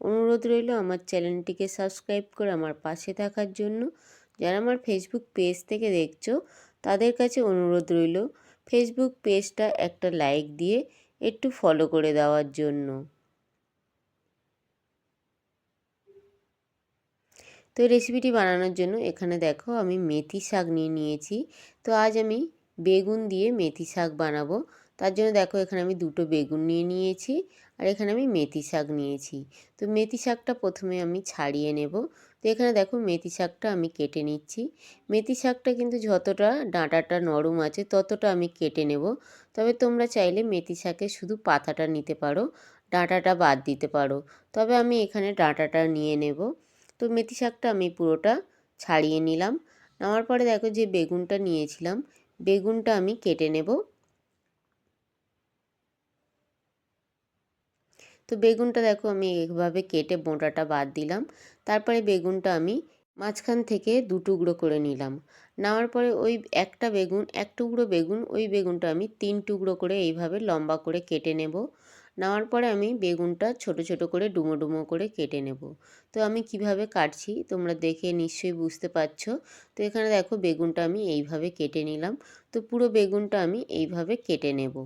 অনুরোধ রইল আমার চ্যানেলটিকে সাবস্ক্রাইব করে আমার পাশে থাকার জন্য। যারা আমার ফেসবুক পেজ থেকে দেখছ, তাদের কাছে অনুরোধ রইল ফেসবুক পেজটা একটা লাইক দিয়ে একটু ফলো করে দেওয়ার জন্য। তো রেসিপিটি বানানোর জন্য এখানে দেখো আমি মেথি শাক নিয়ে নিয়েছি। তো আজ আমি বেগুন দিয়ে মেথি শাক বানাবো। তার জন্য দেখো এখানে আমি দুটো বেগুন নিয়ে নিয়েছি আর এখানে আমি মেথি শাক নিয়েছি। তো মেথি শাকটা প্রথমে আমি ছাড়িয়ে নেব। তো এখানে দেখো মেথি শাকটা আমি কেটে নিচ্ছি। মেথি শাকটা কিন্তু যতটা ডাঁটাটা নরম আছে ততটা আমি কেটে নেব। তবে তোমরা চাইলে মেথি শাকের শুধু পাতাটা নিতে পারো, ডাঁটাটা বাদ দিতে পারো। তবে আমি এখানে ডাঁটাটা নিয়ে নেব। তো মেথি শাকটা আমি পুরোটা ছাড়িয়ে নিলাম। নেওয়ার পরে দেখো যে বেগুনটা নিয়েছিলাম, বেগুনটা আমি কেটে নেব। তো বেগুনটা দেখো আমি এইভাবে কেটে বোঁটাটা বাদ দিলাম। তারপরে বেগুনটা আমি মাঝখান থেকে দু টুকরো করে নিলাম। নেওয়ার পরে ওই একটা বেগুন, এক টুকরো বেগুন, ওই বেগুনটা আমি তিন টুকরো করে এইভাবে লম্বা করে কেটে নেব। নেওয়ার পরে আমি বেগুনটা ছোট ছোট করে ডুমো ডুমো করে কেটে নেব। তো আমি কীভাবে কাটছি তোমরা দেখে নিশ্চয়ই বুঝতে পারছ। তো এখানে দেখো বেগুনটা আমি এইভাবে কেটে নিলাম। তো পুরো বেগুনটা আমি এইভাবে কেটে নেব।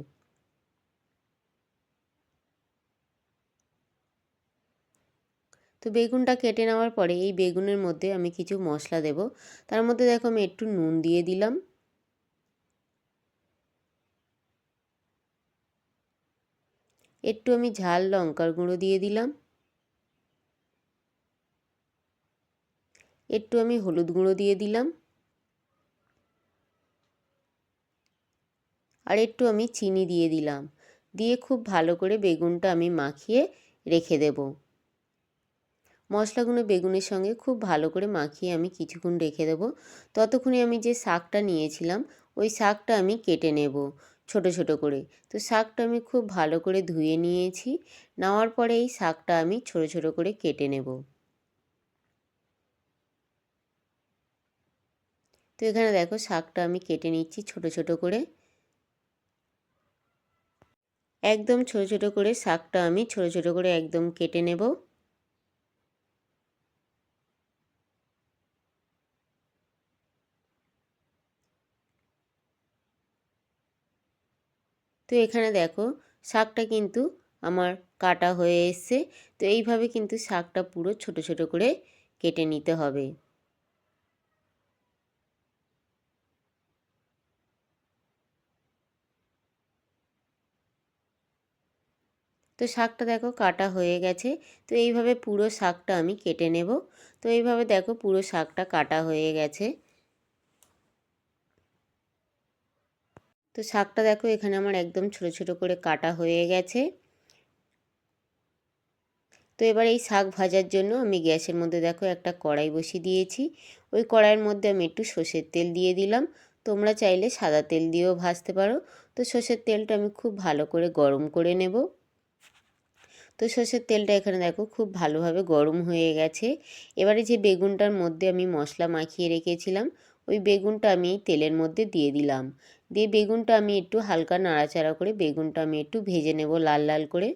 তো বেগুনটা কেটে নেওয়ার পরে এই বেগুনের মধ্যে আমি কিছু মশলা দেব। তার মধ্যে দেখো আমি একটু নুন দিয়ে দিলাম। একটু আমি ঝাল লঙ্কার গুঁড়ো দিয়ে দিলাম। একটু আমি হলুদ গুঁড়ো দিয়ে দিলাম। আর একটু আমি চিনি দিয়ে দিলাম। দিয়ে খুব ভালো করে বেগুনটা আমি মাখিয়ে রেখে দেবো। মশলাগুলো বেগুনের সঙ্গে খুব ভালো করে মাখিয়ে আমি কিছুক্ষণ রেখে দেবো। ততক্ষণে আমি যে শাকটা নিয়েছিলাম, ওই শাকটা আমি কেটে নেব ছোট ছোট করে। তো শাকটা আমি খুব ভালো করে ধুয়ে নিয়েছি, নেওয়ার পরে এই শাকটা আমি ছোট ছোট করে কেটে নেব। তো এখানে দেখো শাকটা আমি কেটে নিচ্ছি ছোট ছোট করে। একদম ছোট ছোট করে শাকটা আমি ছোট ছোট করে একদম কেটে নেব। তো এখানে দেখো, শাকটা কিন্তু আমার কাটা হয়ে এসছে। তো এইভাবে কিন্তু শাকটা পুরো ছোট ছোট করে কেটে নিতে হবে। তো শাকটা দেখো কাটা হয়ে গেছে। তো এইভাবে পুরো শাকটা আমি কেটে নেব। তো এইভাবে দেখো পুরো শাকটা কাটা হয়ে গেছে। তো শাকটা দেখো এখানে আমার একদম ছোট ছোট করে কাটা হয়ে গেছে। তো এবার এই শাক ভাজার জন্য আমি গ্যাসের মধ্যে দেখো একটা কড়াই বসিয়ে দিয়েছি। ওই কড়াইয়ের মধ্যে আমি একটু সর্ষের তেল দিয়ে দিলাম। তোমরা চাইলে সাদা তেল দিয়েও ভাজতে পারো। তো সর্ষের তেলটা আমি খুব ভালো করে গরম করে নেব। তো সর্ষের তেলটা এখানে দেখো খুব ভালোভাবে গরম হয়ে গেছে। এবারে যে বেগুনটার মধ্যে আমি মশলা মাখিয়ে রেখেছিলাম, ওই বেগুনটা আমি তেলের মধ্যে দিয়ে দিলাম। দিয়ে বেগুনটা আমি একটু হালকা নাড়াচাড়া করে বেগুনটা আমি একটু ভেজে নেব লাল লাল করে।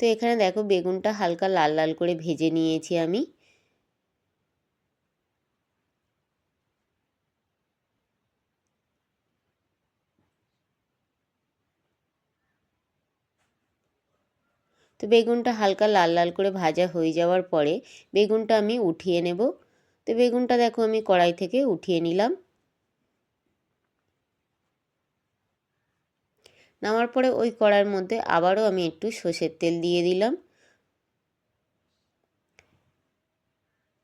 তো এখানে দেখো বেগুনটা হালকা লাল লাল করে ভেজে নিয়েছি আমি। তো বেগুনটা হালকা লাল লাল করে ভাজা হয়ে যাওয়ার পরে বেগুনটা আমি উঠিয়ে নেব। তো বেগুনটা দেখো আমি কড়াই থেকে উঠিয়ে নিলাম। নামার পরে ওই কড়ার মধ্যে আবারও আমি একটু সর্ষের তেল দিয়ে দিলাম।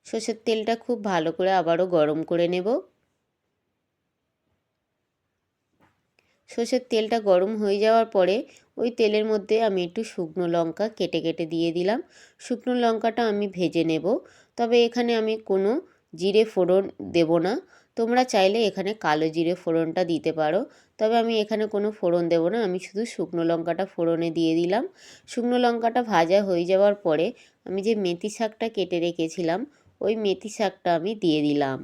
সর্ষের তেলটা খুব ভালো করে আবারও গরম করে নেব। সর্ষের তেলটা গরম হয়ে যাওয়ার পরে ওই তেলের মধ্যে আমি একটু শুকনো লঙ্কা কেটে কেটে দিয়ে দিলাম। শুকনো লঙ্কাটা আমি ভেজে নেব। তবে এখানে আমি কোনো জিরে ফোড়ন দেব না। তোমরা চাইলে এখানে কালো জিরে ফোড়নটা দিতে পারো। তবে আমি এখানে কোনো ফোড়ন দেবো না। আমি শুধু শুকনো লঙ্কাটা ফোড়নে দিয়ে দিলাম। শুকনো লঙ্কাটা ভাজা হয়ে যাওয়ার পরে আমি যে মেথি শাকটা কেটে রেখেছিলাম, ওই মেথি শাকটা আমি দিয়ে দিলাম।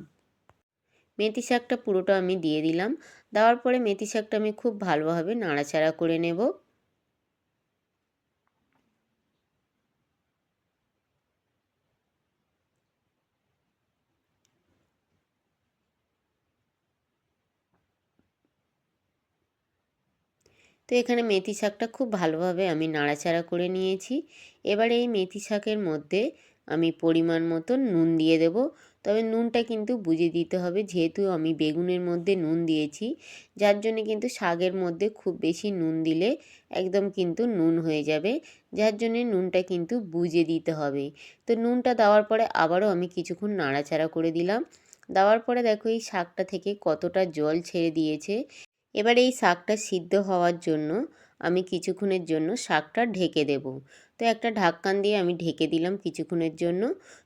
মেথি শাকটা পুরোটা আমি দিয়ে দিলাম। দেওয়ার পরে মেথি শাকটা আমি খুব ভালোভাবে নাড়াচাড়া করে নেব। তো এখানে মেথি শাকটা খুব ভালোভাবে আমি নাড়াচাড়া করে নিয়েছি। এবারে এই মেথি শাকের মধ্যে আমি পরিমাণ মতো নুন দিয়ে দেব। তবে নুনটা কিন্তু বুঝে দিতে হবে। যেহেতু আমি বেগুনের মধ্যে নুন দিয়েছি, যার জন্য কিন্তু শাকের মধ্যে খুব বেশি নুন দিলে একদম কিন্তু নুন হয়ে যাবে, যার জন্যে নুনটা কিন্তু বুঝে দিতে হবে। তো নুনটা দেওয়ার পরে আবারও আমি কিছুক্ষণ নাড়াচাড়া করে দিলাম। দেওয়ার পরে দেখো এই শাকটা থেকে কতটা জল ছেড়ে দিয়েছে। এবার এই শাকটা সিদ্ধ হওয়ার জন্য আমি কিছুক্ষণের জন্য শাকটা ঢেকে দেব। তো একটা ঢাক্কান দিয়ে আমি ঢেকে দিলাম কিছুক্ষণের জন্য।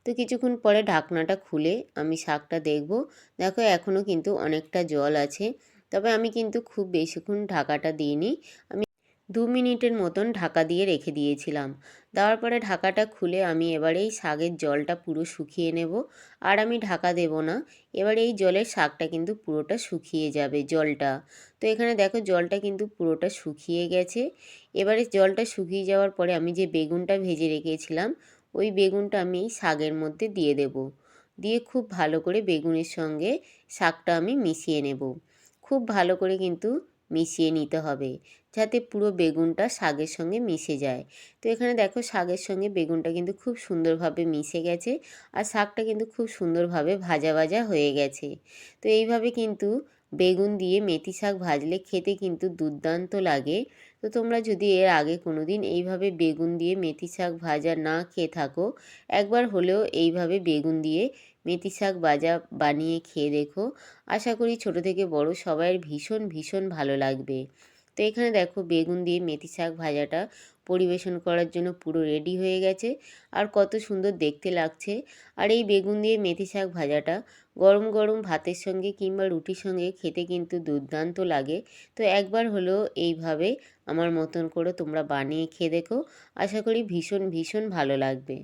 তো কিছুক্ষণ পরে ঢাকনাটা খুলে আমি শাকটা দেখব। দেখো এখনও কিন্তু অনেকটা জল আছে। তবে আমি কিন্তু খুব বেশিক্ষণ ঢাকাটা দিইনি। আমি দু মিনিটের মতন ঢাকা দিয়ে রেখে দিয়েছিলাম। দেওয়ার পরে ঢাকাটা খুলে আমি এবারে এই শাকের জলটা পুরো শুকিয়ে নেব। আর আমি ঢাকা দেব না। এবার এই জলের শাকটা কিন্তু পুরোটা শুকিয়ে যাবে জলটা। তো এখানে দেখো জলটা কিন্তু পুরোটা শুকিয়ে গেছে। এবারে জলটা শুকিয়ে যাওয়ার পরে আমি যে বেগুনটা ভেজে রেখেছিলাম, ওই বেগুনটা আমি শাকের মধ্যে দিয়ে দেব। দিয়ে খুব ভালো করে বেগুনের সঙ্গে শাকটা আমি মিশিয়ে নেব। খুব ভালো করে কিন্তু মিশিয়ে নিতে হবে, যাতে পুরো বেগুনটা শাকের সঙ্গে মিশে যায়। তো এখানে দেখো শাকের সঙ্গে বেগুনটা কিন্তু খুব সুন্দরভাবে মিশে গেছে আর শাকটা কিন্তু খুব সুন্দরভাবে ভাজা ভাজা হয়ে গেছে। তো এইভাবে কিন্তু বেগুন দিয়ে মেথি শাক ভাজলে খেতে কিন্তু দুর্দান্ত লাগে। তো তোমরা যদি এর আগে কোনো দিন এইভাবে বেগুন দিয়ে মেথি শাক ভাজা না খেয়ে থাকো, একবার হলেও এইভাবে বেগুন দিয়ে মেথি শাক ভাজা বানিয়ে খেয়ে দেখো। আশা করি ছোট থেকে বড় সবাইয়ের ভীষণ ভীষণ ভালো লাগবে। তো এখানে দেখো বেগুন দিয়ে মেথি শাক ভাজাটা পরিবেশন করার জন্য পুরো রেডি হয়ে গেছে। আর কত সুন্দর দেখতে লাগছে। আর এই বেগুন দিয়ে মেথি শাক ভাজাটা গরম গরম ভাতের সঙ্গে কিংবা রুটির সঙ্গে খেতে কিন্তু দুর্দান্ত লাগে। তো একবার হলেও এইভাবে আমার মতন করে তোমরা বানিয়ে খেয়ে দেখো। আশা করি ভীষণ ভীষণ ভালো লাগবে।